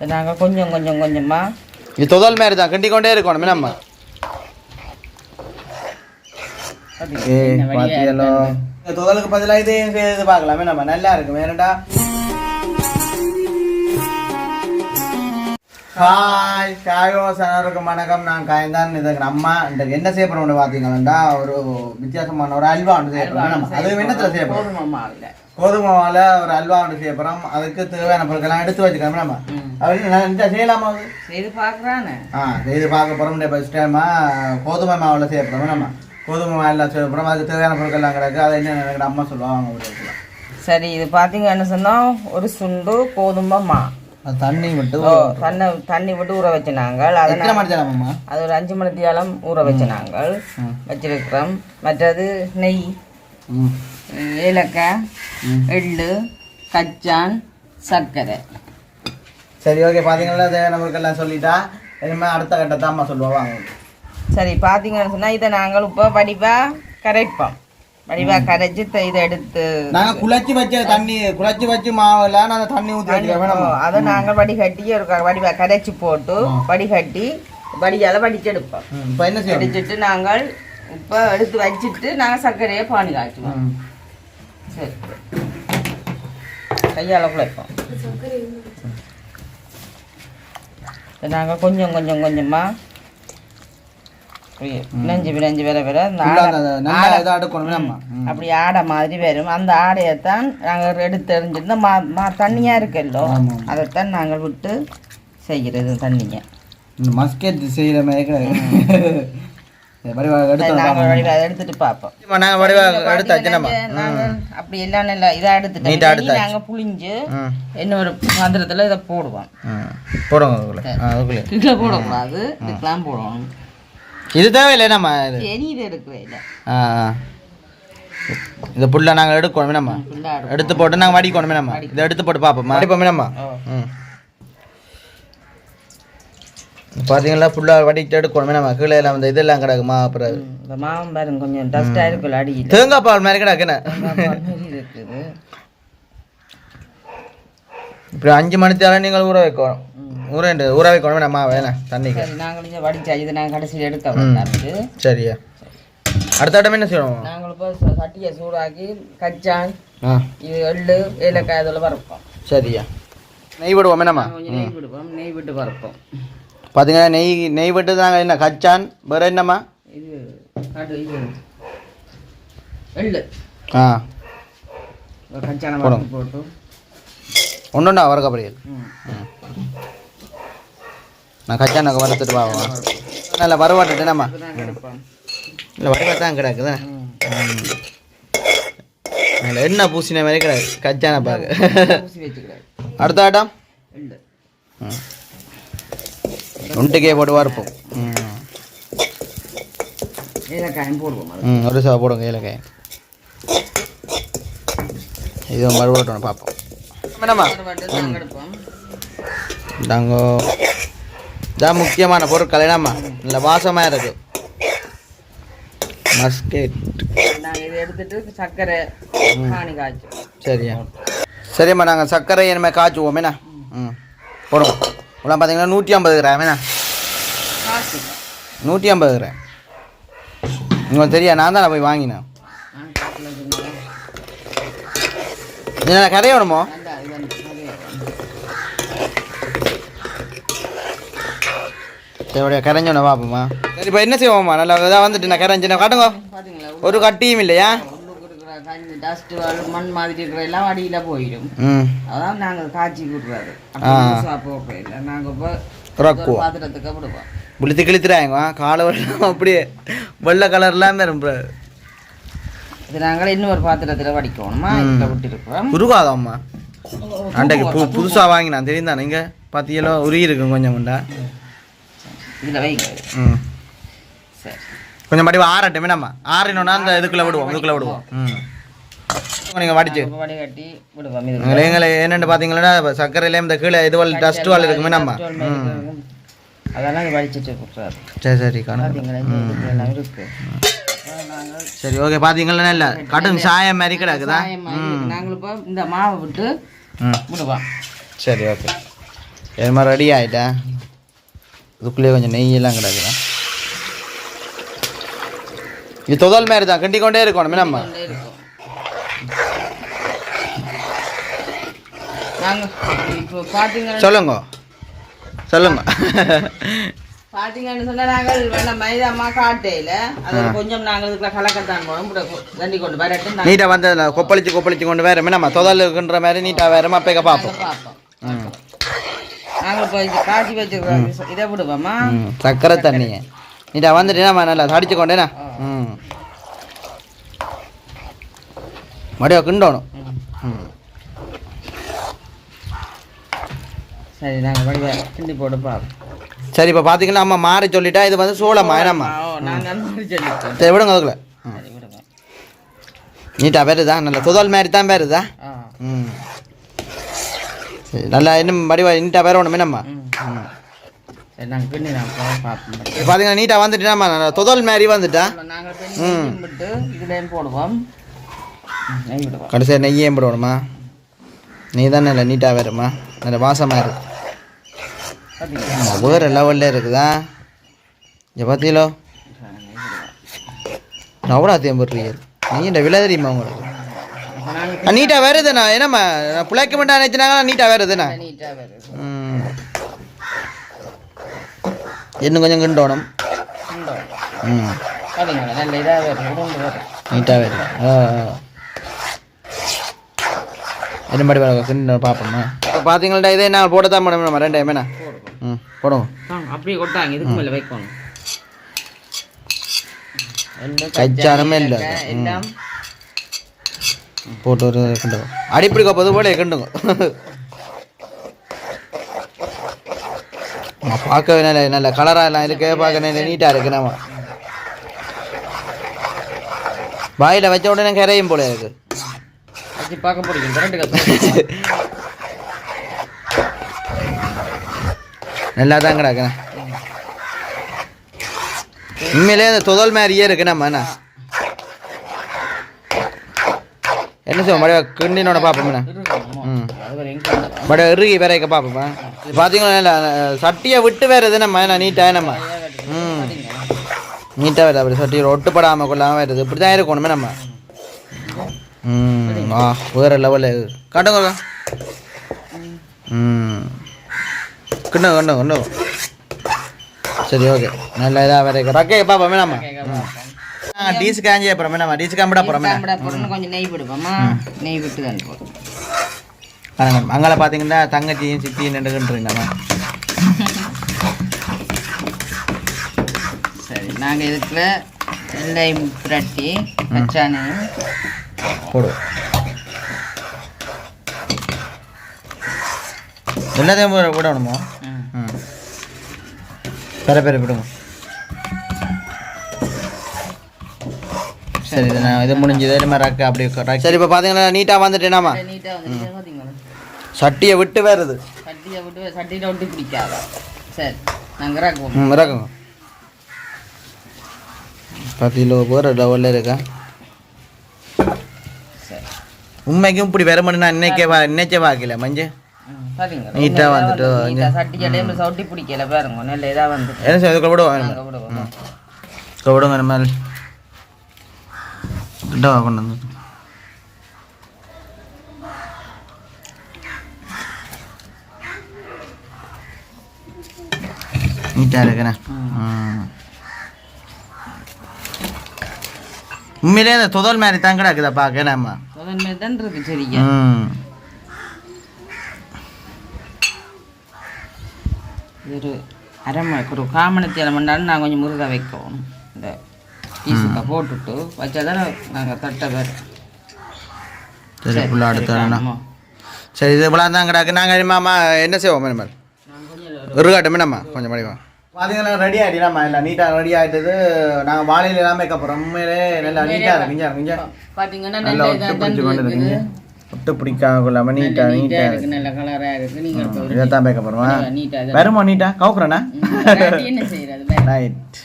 இதை நாங்கள் கொஞ்சம் கொஞ்சம். கொஞ்சமாக இது தொதல் மாதிரி தான் கிண்டி கொண்டே இருக்கணும் நம்ம தொதலுக்கு பதிலாக இதே செய்து பார்க்கலாமே நம்ம நல்லா இருக்கு வேறடா ஹாய் காயோ சனருக்கு வணக்கம். நான் காயந்தான். இதுக்கு அம்மா இந்த என்ன செய்ய போறோம்னு பார்த்தீங்கன்னா ஒரு வித்தியாசமான ஒரு அல்வா ஒன்று செய்ய போறோம். நம்ம அது என்னத்துல செய்ய போறோம்? கோதுமை மாவில். கோதுமை மாவுல ஒரு அல்வா ஒன்று செய்ய போறோம். அதுக்கு தேவையான பொருட்கள்லாம் எடுத்து வச்சுக்கணும் நம்ம அப்படி நான் இந்த செய்யலாமா அது? செய்து பார்க்குறானே. ஆ இது பார்க்க போகிறோம் ஃபஸ்ட் டைமாக கோதுமை மாவில் செய்ய போகிறோம் நம்ம கோதுமை மாவில் செய்ய போகிறோம் அதுக்கு தேவையான பொருட்கள்லாம் கிடக்கு. அதை என்ன அம்மா சொல்லுவாங்க. சரி இது பார்த்தீங்கன்னு சொன்னால் ஒரு சுண்டு கோதுமை மா. தண்ணி விட்டு தண்ணி தண்ணி விட்டு ஊற வச்சு நாங்கள் அதை ஒரு அஞ்சு மணி தியாலம் ஊற வச்சு நாங்கள். வச்சிருக்கிறோம். மற்றது நெய் ஏலக்காய் எள்ளு கச்சான் சர்க்கரை. சரி ஓகே. பார்த்தீங்களா தேவையான பொருட்கள்லாம் சொல்லிட்டா. இனிமேல் அடுத்த கட்டத்தை அம்மா சொல்லுவாங்க சரி பார்த்தீங்கன்னு சொன்னால் இதை நாங்கள் இப்போ வடிவாக கரைப்போம். வடிவாக கரைச்சி இதை எடுத்து நாங்கள் குழச்சி வச்ச தண்ணி குழச்சி வச்சு மாவில் நாங்கள் தண்ணி ஊற்றி அதை நாங்கள் வடிகட்டி ஒரு வடிவா கரைச்சி போட்டு வடிகட்டி வடியால் வடிச்செடுப்போம். இப்போ என்ன செய்யணும்? வடிச்சிட்டு நாங்கள் இப்போ எடுத்து வச்சுட்டு நாங்கள் சர்க்கரையை பானி காய்ச்சுவோம். சரி. கையால் குழைப்போம். நாங்கள் கொஞ்சம் கொஞ்சம் கொஞ்சமாக பிணைஞ்சு பிணைஞ்சு வர வர அந்த ஃபுல்லா ஆடை- அந்த நல்லா இதாக அடுக்கணும் வேணாமா ம். அப்படி ஆடை மாதிரி வரும். அந்த ஆடையைத்தான் நாங்கள் எடுத்து எறிஞ்சிருந்த மா மா தண்ணியாக இருக்கல்லோ. அதைத்தான் நாங்கள் விட்டு செய்கிறது தண்ணியை. இந்த மஸ்கெட் செய்கிற மாதிரி எடுத்துட்டு பார்ப்போம் அப்படி எல்லாம் நல்லா இதாக எடுத்துட்டு. நாங்கள் புளிஞ்சு இன்னொரு பாத்திரத்தில் இதை போடுவோம். ம். போடுங்க அதுக்குள்ள. ஆ அதுக்குள்ளே. இதில் போடக்கூடாது. இதுக்கெல்லாம் போடணும். இது தேவையில்லை நம்ம இது. இது புல்ல நாங்கள் எடுக்கணும் நம்ம. எடுத்து போட்டு நாங்கள் வடிக்கணும் நம்ம. இதை எடுத்து போட்டு பார்ப்போம்? வடிப்போம் நம்ம. ம். பார்த்தீங்களா ஃபுல்லாக வடிக்கிட்டு எடுக்கணும் நம்ம. கீழே எல்லாம் இந்த இதெல்லாம் கிடக்குமா அப்புறம் இந்த மாவும் பாருங்க கொஞ்சம் டஸ்ட்டாக இருக்குல்ல அடியில். தேங்காய் பால் மாதிரி கிடக்குண்ணே இருக்குது. இப்படி அஞ்சு மணி தேவை நீங்கள் ஊற வைக்கணும். ஊற வேண்டியது ஊற வைக்கணும் நம்ம வேணாம் தண்ணிக்கு. நாங்கள் இதை வடிச்சா இது நாங்கள் கடைசியில் எடுக்க சரியா. அடுத்த இடம் என்ன செய்யணும்? நாங்கள் இப்போ சட்டியை சூடாக்கி கச்சான் இது எள்ளு ஏலக்காய் அதில் வறுப்போம். சரியா. நெய் விடுவோம் என்னம்மா? நெய் விடுவோம் நெய் விட்டு வறுப்போம். பார்த்தீங்கன்னா நெய் நெய் விட்டு தாங்க என்ன கச்சான் வேறு என்னம்மா? இது எள்ளு. ஆ. கச்சான போட்டு. ஒன்றுண்டா வரக்கப்படியல் ம். நான் கச்சானுக்கு வறுத்துட்டு பாவோம் நல்லா வரவாட்டுட்டு என்னம்மா? இல்லை வரவாட்டு தான் கிடக்குது அதில் என்ன பூசின மாதிரி கிடையாது கச்சான பார்க்க அடுத்த ஆட்டம்? எள்ளு ஒன்றுக்கே போட்டு வறுப்போம் ம். ஏலக்காயும் போடுவோம் ம் ஒரு சாவை போடுங்க ஏலக்காய். இது மறுபடியும் பார்ப்போம். என்னம்மா? நாங்கள் இதான் முக்கியமான பொருட்கள். என்னம்மா நல்ல வாசமாக இருக்கு. மஸ்கெட் நாங்கள் இதை எடுத்துட்டு சர்க்கரை காய்ச்சுவோம். சரியா. சரிம்மா நாங்கள் சர்க்கரை இனிமேல் காய்ச்சுவோம். என்ன? ம். போடுவோம் உள்ள பார்த்தீங்கன்னா நூற்றி ஐம்பது கிராம். என்ன? நூற்றி ஐம்பது கிராம். உங்களுக்கு தெரியா நான் தான் போய் வாங்கினேன். என்ன கரையணுமோ நல்லா இது வந்து நிறைய சரி கரைஞ்சோண்ணே பார்ப்போமா சரி இப்போ என்ன செய்வோம்மா? நல்லா இதாக வந்துட்டு நான் கரைஞ்சினேன் காட்டுங்க. பார்த்தீங்களா ஒரு கட்டியும் இல்லையா? டஸ்ட் மண் மாதிரி இருக்கிற எல்லாம் அடியில் போயிடும். அதான் நாங்கள் காய்ச்சி விடுறாரு இல்லை. நாங்கள் இப்போ பாத்திரத்துக்கு விடுவோம். புளித்து கிழித்துறாங்க காலை வெள்ளம் அப்படியே வெள்ளை கலர்லாம் வரும் bro. இது நாங்கள் இன்னொரு பாத்திரத்தில் வடிக்கணுமா? இதில் விட்டுருக்குறோம். உருகாதம்மா. அண்டைக்கு பு புதுசாக வாங்கினான். தெரியுதா நீங்கள் பார்த்தீங்களோ உருகி இருக்கும் கொஞ்சம் முண்டா இதில் வைங்க ம். சரி. கொஞ்சம் மடி ஆறட்டும் என்னம்மா ஆறினோன்னா அந்த இதுக்குள்ளே விடுவோம் இதுக்குள்ளே விடுவோம். ம். நீங்கள் வடிச்சு. வடிகட்டி விடுவோம் எங்களை என்னென்னு பார்த்தீங்கன்னா சர்க்கரையிலே இந்த கீழே இது டஸ்ட் வால் இருக்குமே நம்ம அதெல்லாம் வடிச்சிட்டு சரி. சரி காணும். இருக்கு. நாங்கள் சரி ஓகே பார்த்தீங்களா இல்லை? கடும் சாயம் மாதிரி கிடக்குதா. நாங்கள் இப்போ இந்த மாவை விட்டு விடுவோம். சரி ஓகே. இது மாதிரி ரெடி ஆகிட்டா இதுக்குள்ளேயே கொஞ்சம் நெய்யெல்லாம் கிடக்குதா இது தொதல் மாதிரி தான் கிண்டி கொண்டே இருக்கணும். நம்ம சொல்லுங்க. சொல்லுங்க. பாத்தீங்கன்னு சொன்னா நாங்கள் வேணா மைதாமா காட்டையில. அது கொஞ்சம் நாங்கள் இதுக்குள்ள கலக்கத்தான் போனோம் கொண்டு வரட்டும் நீட்டாக வந்து அதில் கொப்பளிச்சு கொப்பளிச்சு கொண்டு வேற நம்ம தொதல் இருக்குன்ற மாதிரி நீட்டாக வேற அப்போ பார்ப்போம். பார்ப்போம். நாங்கள் இப்போ இது காய்ச்சி வச்சிருக்கோம் இதை விடுவோமா? ம். சக்கரை தண்ணியை. நீட்டா வந்துட்டு நம்ம நல்லா அடிச்சு கொண்டேனா ம். மடியா கிண்டணும். ம். சரி நாங்கள் வடிவா கிண்டி போட்டு பார்ப்போம். சரி இப்போ பார்த்தீங்கன்னா அம்மா மாறி சொல்லிட்டா இது வந்து சோளமா என்னம்மா சரி விடுங்க அதுக்குள்ள. ம். சரி விடுங்க. நீட்டா வருதா நல்லா துதல் மாதிரி தான் வருதா ஆ. ம். சரி நல்லா இன்னும் வடிவா நீட்டாக வேற ஒன்றுமே நம்ம. ம். ம் சரி நாங்கள் பின்னி நான் போய் பார்ப்போம். இப்போ பார்த்தீங்கன்னா நீட்டாக வந்துட்டுனாம்மா நல்லா துதல் மாதிரி வந்துட்டா. போடுவோம். கடைசியாக நெய்யே போடணுமா நெய் தான் நல்லா நீட்டாக வருமா நல்ல வாசமாக இருக்கு. வேறு லெவலில் இருக்குதா? இங்கே பார்த்தீங்களோ அவ்வளோ தேம்புறீங்க நீ இந்த விலை தெரியுமா உங்களுக்கு? நீட்டாக வருதுண்ணா. என்னம்மா நான் பிழைக்க மாட்டேன் நினச்சினாங்களா நீட்டாக வருதுண்ணா இன்னும் கொஞ்சம் கிண்டோணும். நீட்டாக வருது. என்ன மாதிரி வேலை கிண்ட பார்ப்போம்மா இப்போ பார்த்தீங்கள்டா இதே நான் போட தான் பண்ணணும் ரெண்டு டைம் ம் போடுவோம். அப்படியே கொட்டாங்க. இதுக்கு மேலே வைக்கணும். கச்சாரமே இல்லை. போட்டு ஒரு கிண்டுங்க அடிப்படி கப்பது போல கிண்டுங்க. நம்ம பார்க்கவே நல்ல நல்ல கலராக எல்லாம் இருக்கு பார்க்க நல்ல நீட்டாக இருக்கு நம்ம. வாயில் வச்ச உடனே கரையும் போல இருக்கு. பார்க்க கத்து நல்லா தான் கிடக்குண்ணே. உண்மையிலே இந்த துதல் மாதிரியே இருக்கு நம்ம என்ன என்ன செய்வோம் மடிவா கிண்டினோட பார்ப்போம்ண்ணே ம். அது இறுகி வரைக்க பார்ப்போம்மா இது பார்த்தீங்கன்னா சட்டியை விட்டு வேறு எது நம்ம என்ன நீட்டாக நம்ம? ம். நீட்டாக வருது அப்படி சட்டியில் ஒட்டுப்படாமல் கொள்ளாமல் வருது இப்படி தான் இருக்கணுமே நம்ம. ம் ஆ வேறு லெவலில் காட்டுங்க ம். கிண்ணும் கிண்ணும் கிண்ணும் சரி ஓகே. நல்ல இதாக வரைக்கும் ஓகே பார்ப்போமே நம்ம? ம். டீஸ் காஞ்சி அப்புறமே நம்ம டீஸ் காம்பிட அப்புறமே கொஞ்சம் நெய் விடுவோமா நெய் விட்டு தான் வணக்கம் அங்கே பார்த்தீங்கன்னா தங்கச்சியும் சித்தியும் நின்றுக்கிட்டுருங்க சரி நாங்கள் இதுக்குள்ள வெள்ளையும் புரட்டி பச்சானையும் போடு. எல்லாத்தையும் விட- விடணுமோ பெற பெற விடுங்க. சரி இது நான் இது முடிஞ்சது. இது மாதிரி ரக்க அப்படி ரக்க- சரி இப்போ பார்த்தீங்கன்னா நீட்டாக வந்துட்டேனாமா வந்து சட்டியை விட்டு வருது சட்டியை விட்டு சட்டியில் விட்டு பிடிக்காதா. சரி நாங்கள் இறக்குவோம் இறக்குங்க பத்து கிலோ போகிற லெவலில் இருக்கா? சரி. உண்மைக்கும் இப்படி வர முடியும் நான் இன்னைக்கே வா இன்னைக்கே வாக்கல மஞ்சு. ம், பாத்தீங்களா? நீட்டா வந்துட்டு நீட்டாக சட்டி சட்டையும் சவுட்டி பிடிக்கல பாருங்க. நல்ல இதாக வந்துட்டு என்ன இதுக்குள்ள விடுவோம் விடுவோம் இதுக்குள்ள விடுங்க இந்த மாதிரி கிட்ட வா கொண்டு வந்து நீட்டாக இருக்குண்ணே ம். உண்மையிலே அந்த துதல் மாதிரி தான் கிடக்குதா பார்க்க நம்ம முதன்மை தான் இருக்கு இது ஒரு அரை ஒரு காமணத்தி அரை மணி நேரம் நான் கொஞ்சம் முருகா வைக்கணும் இந்த பீஸுக்கா போட்டுட்டு வச்சா தானே நாங்கள் தட்டை வேறு. சரி ஃபுல்லாக அடுத்தா. சரி இது இவ்வளோ தான் கிடக்கு நாங்கள் மாமா என்ன செய்வோம் மேடம் இருக்காட்டும் நம்ம கொஞ்சம் மடிவா பார்த்தீங்கன்னா ரெடி ஆகிட்டா இல்லை நீட்டாக ரெடி ஆகிட்டது நாங்கள் வாழையில எல்லாம் மேக்கப் போகிறோம் உண்மையிலே நல்லா நீட்டாக இருக்குங்க இருக்குங்க பார்த்தீங்கன்னா நல்லா நல்ல ஒட்டு பிடிச்சி கொண்டு இருக்குது. இருக்குங்க ஒட்டு பிடிக்காம கொள்ளாமல் நீட்டாக நீட்டாக நீட்டாக இருக்கு நல்ல கலராக இருக்கு. நீங்கள் இதை தான் மேக்கப் போகிறோம் நீட்டாக வருமோ நீட்டா கவுக்குறேண்ணா ரைட்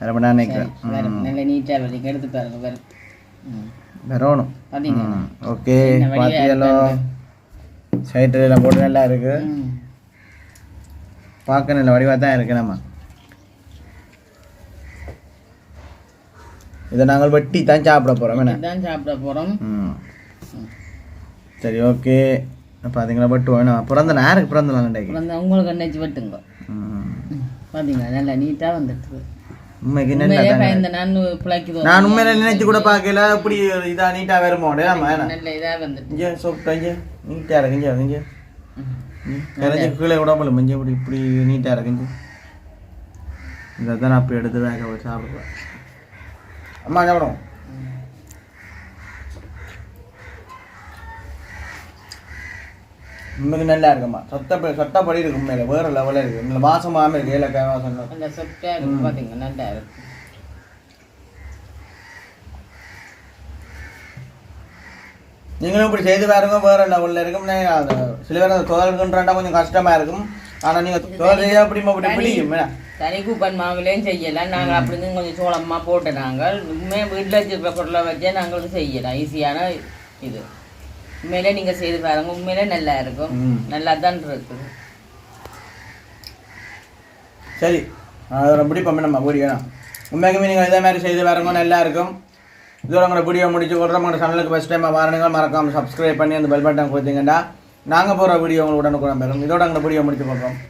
வேறு பண்ணா நினைக்கிறேன் நல்ல நீட்டாக வருது எடுத்து பாருங்க வேறு ம். வரணும். ஓகே பார்த்தீங்களோ சைட்டில் எல்லாம் போட்டு நல்லா இருக்குது பார்க்க நல்ல வடிவாக தான் இருக்கு நம்ம. இதை நாங்கள் வெட்டி தான் சாப்பிட போகிறோம் என்ன? இதான் சாப்பிட போகிறோம் சரி ஓகே. பார்த்தீங்களா வெட்டுவோம் என்ன? பிறந்த நான் யாருக்கு பிறந்த நாள் உங்களுக்கு எண்ணெச்சு வெட்டுங்க. பார்த்தீங்களா நல்லா நீட்டாக வந்துட்டு உண்மைக்கு நான் உண்மையில நினைச்சு கூட பார்க்கல. இப்படி இதா நீட்டா வருமோ? இங்கே நீட்டா இருக்கு இங்கே இங்கே. கரைஞ்சி கீழே விடாமல மஞ்சள் இப்படி இப்படி நீட்டா இருக்கு இங்கே. இதை தான் நான் இப்போ எடுத்து வேக வச்சு சாப்பிடுவேன். அம்மா சாப்பிடும் உண்மைக்கு நல்லா இருக்கும்மா சொத்த சொத்தப்படி இருக்கு உண்மையில. வேற லெவலில் இருக்கு. உண்மையில வாசமாம இருக்கு. ஏலக்காய் வாசம் நல்ல சொப்டாக இருக்கு. பார்த்தீங்க நல்லா இருக்கு. நீங்களும் இப்படி செய்து பாருங்க. வேற லெவலில் இருக்கும். சில பேர் அந்த துவல்கின்றாண்டா கொஞ்சம் கஷ்டமா இருக்கும். ஆனா நீங்க செய்ய அப்படி அப்படி பிடிக்கும்? தனி கூப்பன் மாவுலேயும் செய்யலாம். நாங்கள் அப்படி இருந்து கொஞ்சம் சோளமா போட்டு நாங்கள். உண்மையாக வீட்டில் வச்சிருக்க பொருளை வச்சே நாங்கள் செய்யலாம். ஈஸியான இது. உண்மையிலே நீங்கள் செய்து பாருங்க. உண்மையிலே நல்லா இருக்கும். நல்லா தான் இருக்குது. சரி. அது ரொம்ப பிடிப்போம் நம்ம வீடியோ உண்மைக்குமே நீங்கள் இதே மாதிரி செய்து பாருங்க. நல்லா இருக்கும். இதோட உங்களோட வீடியோ முடிச்சு கொடுற உங்களோட சேனலுக்கு ஃபஸ்ட் டைம் வாரணுங்க மறக்காம சப்ஸ்கிரைப் பண்ணி அந்த பெல் பட்டன் கொடுத்தீங்கன்னா நாங்கள் போகிற வீடியோ உங்களுக்கு உடனுக்குடன் பெறும் இதோட உங்களோட வீடியோ முடிச்சு கொடுக்குறோம்